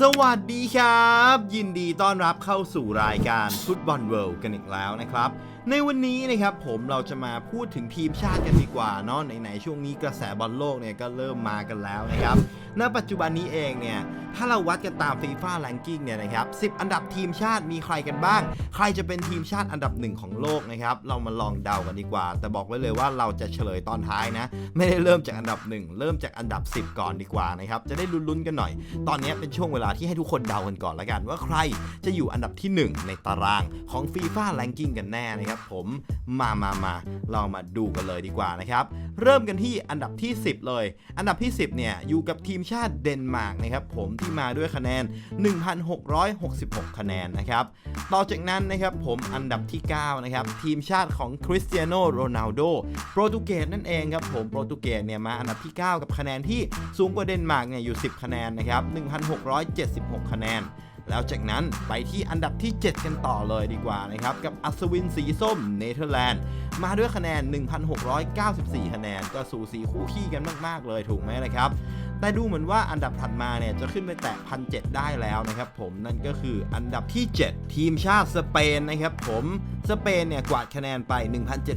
สวัสดีครับ ยินดีต้อนรับเข้าสู่รายการฟุตบอลเวิลด์กันอีกแล้วนะครับ ในวันนี้นะครับผมเราจะมาพูดถึงทีมชาติกันดีกว่าเนาะไหนๆช่วงนี้กระแสบอลโลกเนี่ยก็เริ่มมากันแล้วนะครับ ณปัจจุบันนี้เองเนี่ย ถ้าเราวัดกันตามฟีฟ่าแลนกิ้งเนี่ยนะครับ 10 อันดับทีมชาติมีใครกันบ้าง ใครจะเป็นทีมชาติอันดับหนึ่งของโลกนะครับ เรามาลองเดากันดีกว่า แต่บอกไว้เลยว่าเราจะเฉลยตอนท้ายนะ ไม่ได้เริ่มจากอันดับหนึ่งเริ่มจากอันดับ 10 ก่อนดีกว่านะครับ จะได้ลุ้นๆกันหน่อย ตอนนี้เป็นช่วงเวลาที่ให้ทุกคนเดากันก่อนละกัน ว่าใครจะอยู่อันดับที่ 1 ในตารางของฟีฟ่าแลนกิ้งกันแน่นะครับ ผมมามามาเรามาดูกันเลยดีกว่านะครับ เริ่มกันที่อันดับที่ 10 เลย อันดับที่ 10เนี่ยอยู่กับทีมชาติเดนมาร์กนะครับผมที่มาด้วยคะแนน 1,666 คะแนนนะครับต่อจากนั้นนะครับผมอันดับที่ 9 นะครับ ทีมชาติของคริสเตียโนโรนัลโดโปรตุเกสนั่นเองครับผมโปรตุเกสเนี่ยมาอันดับที่ 9 กับคะแนนที่สูงกว่าเดนมาร์กเนี่ยอยู่ 10 คะแนนนะครับ 1,676 คะแนนแล้วจากนั้นไปที่อันดับที่ 7 กันต่อเลยดีกว่านะครับ กับอัศวินสีส้มเนเธอร์แลนด์มาด้วยคะแนน 1,694 คะแนน ก็สูสีคู่ขี้กันมาก ๆ เลยถูกไหมนะครับ แต่ดูเหมือนว่าอันดับถัดมาเนี่ยจะขึ้นไปแตะพันเได้แล้วนะครับผมนั่นก็คืออันดับที่ 7 ทีมชาติสเปนนะครับผมสเปนเนี่ยกวาดคะแนนไป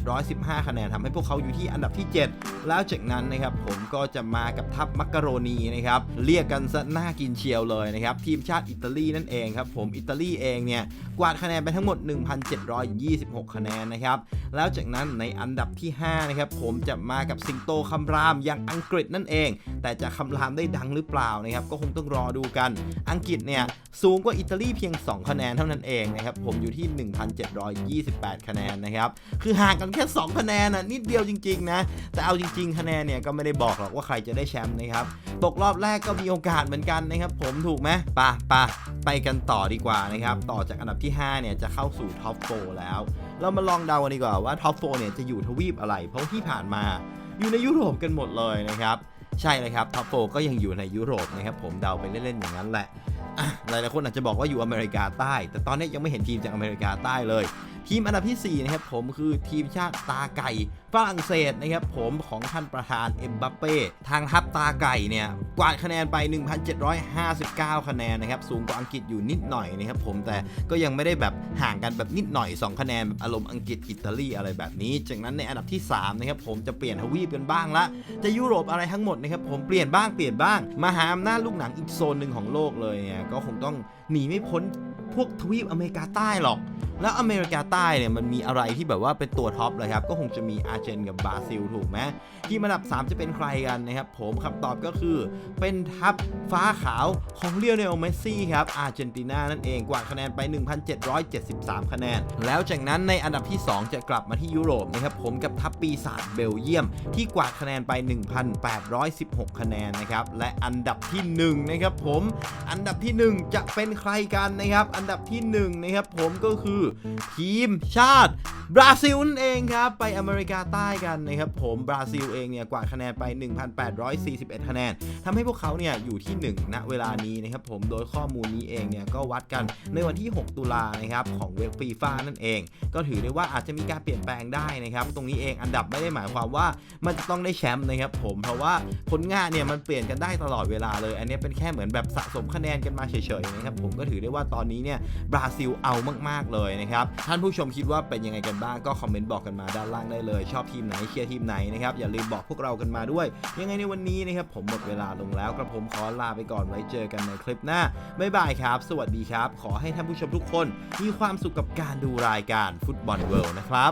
1,715 คะแนนทำให้พวกเขาอยู่ที่อันดับที่ 7 แล้วจากนั้นนะครับผมก็จะมากับทัพมักกะโรนีนะครับเรียกกันซะหน่ากินเชียวเลยนะครับทีมชาติอิตาลีนั่นเองครับผมอิตาลีเองเนี่ยกวาดคะแนนไปทั้งหมด 1,726 คะแนนนะครับแล้วจากนั้นในอันดับที่5นะครับผมจะมากับสิงโตคำรามอย่างอังกฤษนั่นเอง แต่จะคำรามได้ดังหรือเปล่านะครับก็คงต้องรอดูกัน อังกฤษเนี่ยสูงกว่าอิตาลีเพียง 2 คะแนนเท่านั้นเองนะครับผมอยู่ที่ 1,728 คะแนนนะครับคือห่างกันแค่ 2 คะแนนน่ะนิดเดียวจริงๆนะแต่เอาจริง ๆ คะแนนเนี่ยก็ไม่ได้บอกหรอกว่าใครจะได้แชมป์นะครับตกรอบแรกก็มีโอกาสเหมือนกันนะครับผมถูกไหมปะปะไปกันต่อดีกว่านะครับต่อจากอันดับที่ 5 เนี่ยจะเข้าสู่ท็อปโฟแล้ว เรามาลองเดากันดีกว่าว่าท็อปโฟเนี่ยจะอยู่ทวีปอะไร เพราะที่ผ่านมาอยู่ในยุโรปกันหมดเลยนะครับ ใช่เลยครับท็อปโฟก็ยังอยู่ในยุโรปนะครับผมเดาไปเล่นๆอย่างนั้นแหละอะหลายๆคนอาจจะบอกว่าอยู่อเมริกาใต้ แต่ตอนนี้ยังไม่เห็นทีมจากอเมริกาใต้เลย ทีมอันดับที่ 4 นะครับผมคือทีมชาติตาไก่ฝรั่งเศสนะครับผมของท่านประธานเอ็มบัปเป้ทางทัพตาไก่เนี่ย กวาดคะแนนไป 1,759 คะแนนนะครับ สูงกว่าอังกฤษอยู่นิดหน่อยนะครับผมแต่ก็ยังไม่ได้แบบ ห่างกันแบบนิดหน่อย 2 คะแนนแบบอารมณ์อังกฤษอิตาลีอะไรแบบนี้ จากนั้นในอันดับที่3นะครับผมจะเปลี่ยนทวีปกันบ้างละจะยุโรปอะไรทั้งหมดนะครับผมเปลี่ยนบ้างเปลี่ยนบ้างมาหาอำนาจลูกหนังอีกโซนหนึ่งของโลกเลยเนี่ยก็คงต้องหนีไม่พ้นพวกทวีปอเมริกาใต้หรอก แล้วอเมริกาใต้เนี่ยมันมีอะไรที่แบบว่าเป็นตัวท็อปเลยครับ ก็คงจะมีอาร์เจนกับบราซิลถูกไหมที่อันดับ 3 จะเป็นใครกันนะครับ ผมคำตอบก็คือเป็นทัพฟ้าขาวของเลียวเนลเมสซี่ครับอาร์เจนตินานั่นเองกวาดคะแนนไป 1,773 คะแนน แล้วจากนั้นในอันดับที่ 2 จะกลับมาที่ยุโรปนะครับผมกับทัพปีศาจเบลเยียม ที่กวาดคะแนนไป 1,816 คะแนนนะครับและอันดับที่1นะครับผมอันดับที่ 1 จะเป็นใครกันนะครับ อันดับที่1นะครับผมก็คือทีมชาติ บราซิลนั่นเองครับ ไปอเมริกาใต้กันนะครับผมบราซิลเองเนี่ยกวาดคะแนนไป 1,841 คะแนนทำให้พวกเขาเนี่ยอยู่ที่ 1 ณเวลานี้นะครับผมโดยข้อมูลนี้เองเนี่ยก็วัดกันในวันที่ 6 ตุลานะครับของเว็บฟีฟ่านั่นเอง ก็ถือได้ว่าอาจจะมีการเปลี่ยนแปลงได้นะครับ ตรงนี้เองอันดับไม่ได้หมายความว่ามันจะต้องได้แชมป์นะครับผมเพราะว่าผลงานเนี่ยมันเปลี่ยนกันได้ตลอดเวลาเลย อันนี้เป็นแค่เหมือนแบบสะสมคะแนนกันมาเฉยๆนะครับผมก็ถือได้ว่าตอนนี้เนี่ยบราซิลเอามากๆเลยนะครับท่านผู้ชมคิดว่าเป็นยังไงกันบ้างก็คอมเมนต์บอกกันมาด้านล่างได้เลย ชอบทีมไหนเชียร์ทีมไหนนะครับอย่าลืมบอกพวกเรากันมาด้วย ยังไงในวันนี้นะครับผมหมดเวลาลงแล้วกระผมขอลาไปก่อนไว้เจอกันในคลิปหน้าบ๊ายบายครับ สวัสดีครับ ขอให้ท่านผู้ชมทุกคน มีความสุขกับการดูรายการฟุตบอลเวิลด์นะครับ